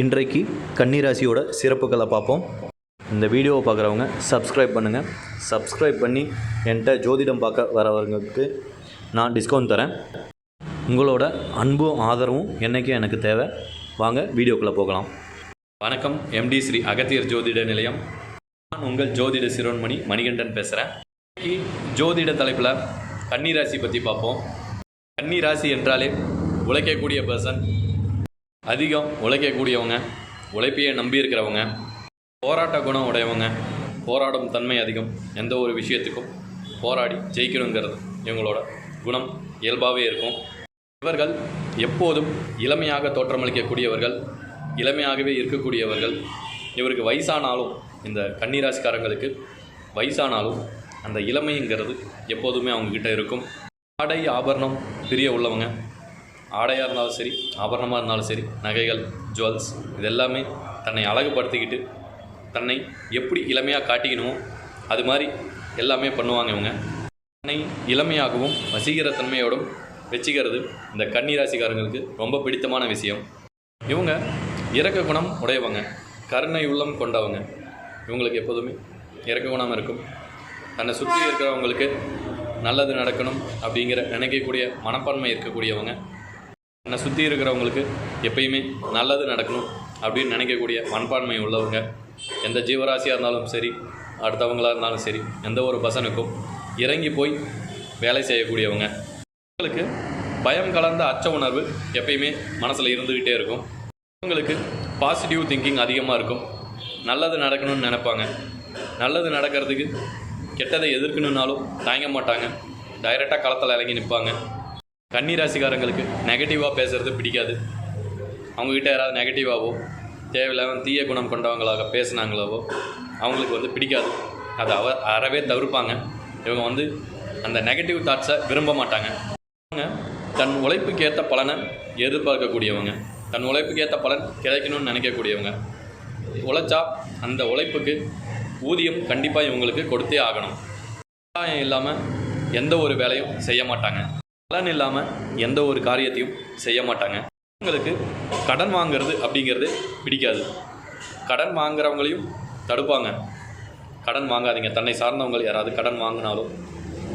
இன்றைக்கு கன்னிராசியோட சிறப்புகளை பார்ப்போம். இந்த வீடியோவை பார்க்குறவங்க சப்ஸ்கிரைப் பண்ணுங்கள் சப்ஸ்கிரைப் பண்ணி என்கிட்ட ஜோதிடம் பார்க்க வரவங்களுக்கு நான் டிஸ்கவுண்ட் தரேன். உங்களோட அன்பும் ஆதரவும் என்றைக்கும் எனக்கு தேவை. வாங்க வீடியோக்குள்ளே போகலாம். வணக்கம் எம்டி ஸ்ரீ அகத்தியர் ஜோதிட நிலையம். நான் உங்கள் ஜோதிட சிரோன்மணி மணிகண்டன் பேசுகிறேன் இன்னைக்கு ஜோதிட தலைப்பில் கன்னிராசி பற்றி பார்ப்போம். கன்னிராசி என்றாலே உழைக்கக்கூடிய பர்சன் அதிகம் உழைக்கக்கூடியவங்க உழைப்பையே நம்பி இருக்கிறவங்க போராட்ட குணம் உடையவங்க போராடும் தன்மை அதிகம். எந்த ஒரு விஷயத்துக்கும் போராடி ஜெயிக்கணுங்கிறது இவங்களோட குணம். இயல்பாகவே இருக்கும். இவர்கள் எப்போதும் இளமையாக தோற்றமளிக்கக்கூடியவர்கள் இளமையாகவே இருக்கக்கூடியவர்கள். இவருக்கு வயசானாலும் இந்த கன்னிராசிக்காரங்களுக்கு வயசானாலும் அந்த இளமைங்கிறது எப்போதுமே அவங்கக்கிட்ட இருக்கும். ஆடை ஆபரணம் பிரிய உள்ளவங்க ஆடையாக இருந்தாலும் சரி ஆபரணமாக இருந்தாலும் சரி நகைகள் ஜுவல்ஸ் இது எல்லாமே தன்னை அழகுபடுத்திக்கிட்டு தன்னை எப்படி இளமையாக காட்டிக்கணுமோ அது மாதிரி எல்லாமே பண்ணுவாங்க இவங்க. தன்னை இளமையாகவும் வசீகர தன்மையோடும் வச்சுக்கிறது இந்த கன்னிராசிக்காரங்களுக்கு ரொம்ப பிடித்தமான விஷயம். இவங்க இறக்க குணம் உடையவங்க கருணை உள்ளம் கொண்டவங்க. இவங்களுக்கு எப்போதுமே இறக்க குணம் இருக்கும். தன்னை சுற்றி இருக்கிறவங்களுக்கு நல்லது நடக்கணும் அப்படிங்கிற நினைக்கக்கூடிய மனப்பான்மை இருக்கக்கூடியவங்க. என்னை சுற்றி இருக்கிறவங்களுக்கு எப்பயுமே நல்லது நடக்கணும் அப்படின்னு நினைக்கக்கூடிய மண்பான்மை உள்ளவங்க எந்த ஜீவராசியாக இருந்தாலும் சரி அடுத்தவங்களாக இருந்தாலும் சரி எந்த ஒரு பசனுக்கும் இறங்கி போய் வேலை செய்யக்கூடியவங்க. அவங்களுக்கு பயம் கலந்த அச்ச உணர்வு எப்பயுமே மனசில் இருந்துக்கிட்டே இருக்கும். அவங்களுக்கு பாசிட்டிவ் திங்கிங் அதிகமாக இருக்கும். நல்லது நடக்கணும்னு நினைப்பாங்க. நல்லது நடக்கிறதுக்கு கெட்டதை எதிர்க்கணுன்னாலும் தயங்க மாட்டாங்க. டைரெக்டாக களத்தில் இறங்கி நிற்பாங்க கன்னிராசிக்காரங்களுக்கு நெகட்டிவாக பேசுகிறது பிடிக்காது. அவங்கக்கிட்ட யாராவது நெகட்டிவாகவோ தேவையில்லாம தீய குணம் கொண்டவங்களாக பேசுனாங்களாவோ அவங்களுக்கு வந்து பிடிக்காது. அதை அவ அறவே தவிர்ப்பாங்க. இவங்க வந்து அந்த நெகட்டிவ் தாட்ஸை விரும்ப மாட்டாங்க. அவங்க தன் உழைப்புக்கு ஏற்ற பலனை எதிர்பார்க்கக்கூடியவங்க. தன் உழைப்புக்கு ஏற்ற பலன் கிடைக்கணும்னு நினைக்கக்கூடியவங்க. உழைச்சா அந்த உழைப்புக்கு ஊதியம் கண்டிப்பாக இவங்களுக்கு கொடுத்தே ஆகணும். கட்டாயம் இல்லாமல் எந்த ஒரு வேலையும் செய்ய மாட்டாங்க. பலன் இல்லாமல் எந்த ஒரு காரியத்தையும் செய்ய மாட்டாங்க. உங்களுக்கு கடன் வாங்குறது அப்படிங்கிறது பிடிக்காது. கடன் வாங்குறவங்களையும் தடுப்பாங்க. கடன் வாங்காதீங்க. தன்னை சார்ந்தவங்க யாராவது கடன் வாங்கினாலும்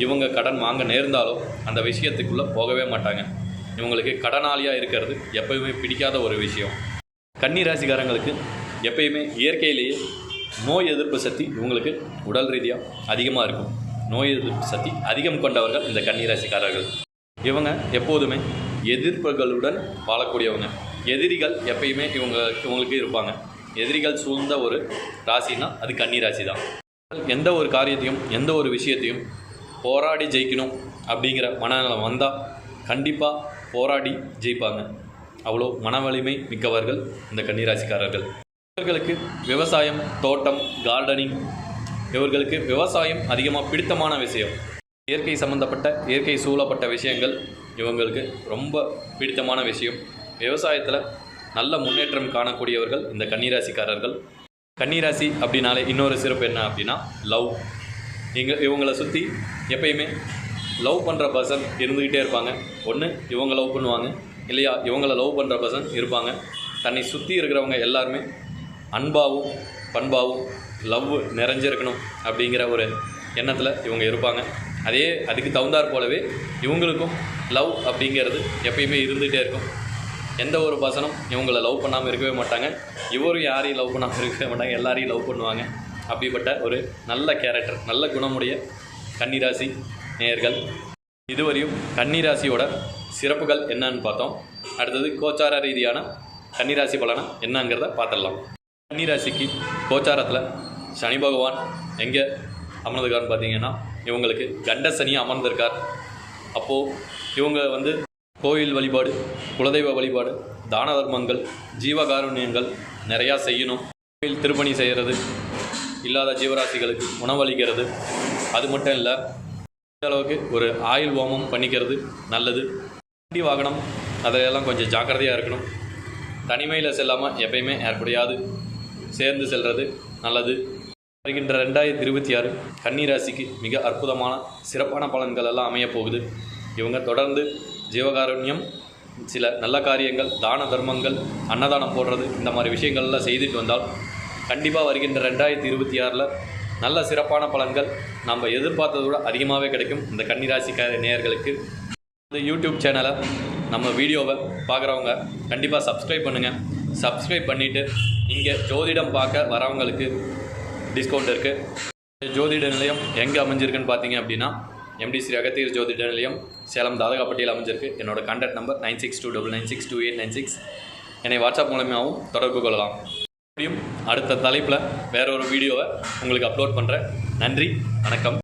இவங்க கடன் வாங்க நேர்ந்தாலோ அந்த விஷயத்துக்குள்ளே போகவே மாட்டாங்க. இவங்களுக்கு கடனாளியாக இருக்கிறது எப்பயுமே பிடிக்காத ஒரு விஷயம். கன்னி ராசிக்காரங்களுக்கு எப்பயுமே இயற்கையிலேயே நோய் எதிர்ப்பு சக்தி இவங்களுக்கு உடல் ரீதியாக அதிகமாக இருக்கும். நோய் எதிர்ப்பு சக்தி அதிகம் கொண்டவர்கள் இந்த கன்னிராசிக்காரர்கள். இவங்க எப்போதுமே எதிர்ப்புகளுடன் வாழக்கூடியவங்க. எதிரிகள் எப்பயுமே இவங்க இவங்களுக்கு இருப்பாங்க. எதிரிகள் சூழ்ந்த ஒரு ராசினா அது கன்னி ராசி தான் எந்த ஒரு காரியத்தையும் எந்த ஒரு விஷயத்தையும் போராடி ஜெயிக்கணும் அப்படிங்கிற மனநலம் வந்தால் கண்டிப்பாக போராடி ஜெயிப்பாங்க. அவ்வளோ மன வலிமை மிக்கவர்கள் இந்த கன்னிராசிக்காரர்கள் இவர்களுக்கு விவசாயம் தோட்டம் கார்டனிங் இவர்களுக்கு விவசாயம் அதிகமாக பிடித்தமான விஷயம். இயற்கை சம்பந்தப்பட்ட இயற்கை சூழப்பட்ட விஷயங்கள் இவங்களுக்கு ரொம்ப பிடித்தமான விஷயம். விவசாயத்தில் நல்ல முன்னேற்றம் காணக்கூடியவர்கள் இந்த கன்னிராசிக்காரர்கள். கன்னிராசி அப்படின்னாலே இன்னொரு சிறப்பு என்ன அப்படின்னா லவ் இங்கே இவங்களை சுற்றி எப்பயுமே லவ் பண்ணுற பர்சன் இருந்துக்கிட்டே இருப்பாங்க. ஒன்று இவங்க லவ் பண்ணுவாங்க. இல்லையா இவங்கள லவ் பண்ணுற பர்சன் இருப்பாங்க. தன்னை சுற்றி இருக்கிறவங்க எல்லாருமே அன்பாகவும் பண்பாகவும் லவ் நிறைஞ்சிருக்கணும் அப்படிங்கிற ஒரு எண்ணத்தில் இவங்க இருப்பாங்க. அதே அதுக்கு தகுந்தாற் போலவே இவங்களுக்கும் லவ் அப்படிங்கிறது எப்பயுமே இருந்துகிட்டே இருக்கும். எந்த ஒரு பசனும் இவங்களை லவ் பண்ணாமல் இருக்கவே மாட்டாங்க. இவரும் யாரையும் லவ் பண்ணாமல் இருக்கவே மாட்டாங்க. எல்லாரையும் லவ் பண்ணுவாங்க. அப்படிப்பட்ட ஒரு நல்ல கேரக்டர் நல்ல குணமுடைய கன்னிராசி நேயர்கள். இதுவரையும் கன்னிராசியோட சிறப்புகள் என்னன்னு பார்த்தோம். அடுத்தது கோச்சார ரீதியான கன்னிராசி பலனை என்னங்கிறத பார்த்துடலாம். கன்னிராசிக்கு கோச்சாரத்தில் சனி பகவான் எங்கே அமர்ந்திருக்காருன்னு பார்த்தீங்கன்னா இவங்களுக்கு கண்ட சனி அமர்ந்திருக்கார். அப்போது இவங்க வந்து கோயில் வழிபாடு குலதெய்வ வழிபாடு தான தர்மங்கள் ஜீவகாருண்யங்கள் நிறையா செய்யணும். கோயில் திருப்பணி செய்கிறது இல்லாத ஜீவராசிகளுக்கு உணவளிக்கிறது. அது மட்டும் இல்லை அளவுக்கு ஒரு ஆயுள் ஹோமம் பண்ணிக்கிறது நல்லது. வண்டி வாகனம் அதையெல்லாம் கொஞ்சம் ஜாக்கிரதையாக இருக்கணும். தனிமையில் செல்லாமல் எப்பயுமே ஏற்படையாது. சேர்ந்து செல்வது நல்லது. வருகின்ற ரெண்டாயிரத்தி இருபத்தி ஆறு கன்னிராசிக்கு மிக அற்புதமான சிறப்பான பலன்கள் எல்லாம் அமையப்போகுது. இவங்க தொடர்ந்து ஜீவகாருண்யம் சில நல்ல காரியங்கள் தான தர்மங்கள் அன்னதானம் போடுறது இந்த மாதிரி விஷயங்கள்லாம் செய்துட்டு வந்தால் கண்டிப்பாக வருகின்ற ரெண்டாயிரத்தி இருபத்தி ஆறில் நல்ல சிறப்பான பலன்கள் நம்ம எதிர்பார்த்ததை விட அதிகமாகவே கிடைக்கும் இந்த கன்னிராசிக்கார நேயர்களுக்கு. இந்த யூடியூப் சேனலை நம்ம வீடியோவை பார்க்குறவங்க கண்டிப்பாக சப்ஸ்கிரைப் பண்ணுங்கள் சப்ஸ்கிரைப் பண்ணிவிட்டு இங்கே ஜோதிடம் பார்க்க வரவங்களுக்கு டிஸ்கவுண்ட் இருக்குது ஜோதிட நிலையம் எங்கே அமைஞ்சிருக்குன்னு பார்த்தீங்க அப்படின்னா எம்டி ஸ்ரீ அகத்தீர் ஜோதிட நிலையம் சேலம் தாதகாப்பட்டியில் அமைஞ்சிருக்கு. என்னோட contact number nine six two double nine six two eight nine six என்னை வாட்ஸ்அப் மூலமாகவும் தொடர்பு கொள்ளலாம். அடுத்த தலைப்பில் வேற ஒரு வீடியோவை உங்களுக்கு அப்லோட் பண்ணுறேன் நன்றி வணக்கம்.